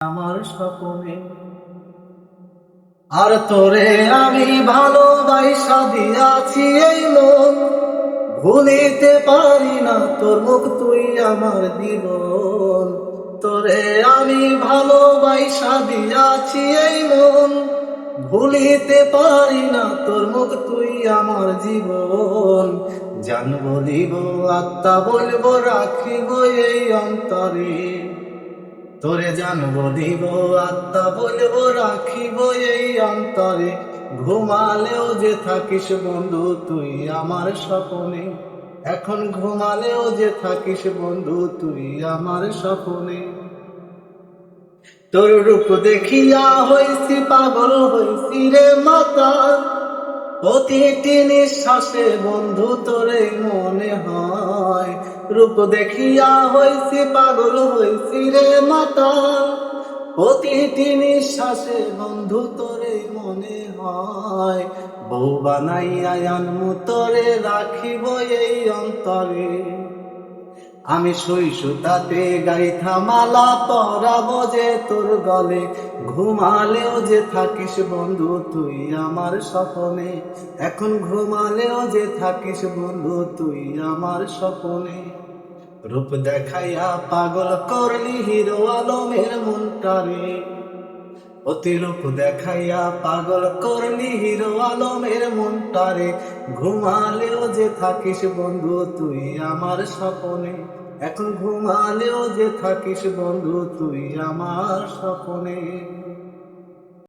আমার স্বপনে। আর তোরে আমি ভালোবাসা দিয়াছি এই মন ভুলিতে পারি না তোর মুখ, তুই আমার জীবন তোরে আমি ভালোবাসা দিয়াছি এই মন। ভুলিতে পারি না তোর মুখ, তুই আমার জীবন। জান বলিব আত্মা বলব, রাখিব এই অন্তরে। তোরে জানব, দিব আত্মা বলব, রাখিব এই অন্তরে। ঘুমালেও যে থাকিস বন্ধু, তুই আমার স্বপনে। এখন ঘুমালেও যে থাকিস বন্ধু, তুই আমার স্বপনে। তোর রূপ দেখিয়া হইছি, পাগল হইছি রে মাতা প্রতিটি নিঃশ্বাসে বন্ধু, তোরে মনে হয় রূপ দেখিয়া হইছি, পাগল হইছি রে মাতা। প্রতিটি নিঃশ্বাসে বন্ধু তোরে মনে হয়। বউ বানাইয়া আনমু, তোরে রাখিব এই অন্তরে। আমি সুতাতে গাইথা থামালা পরাবো যে তোর গলে। ঘুমালেও যে থাকিস বন্ধু, তুই আমার স্বপনে। এখন ঘুমালেও যে থাকিস বন্ধু, তুই আমার স্বপনে। রূপ দেখাইয়া পাগল করলি হিরো আলমের মনটারে। অতিরূপ দেখাইয়া পাগল করলি হিরো আলমের মনটারে। ঘুমালেও যে থাকিস বন্ধু, তুই আমার স্বপনে। এখন ঘুমালেও যে থাকিস বন্ধু, তুই আমার স্বপনে।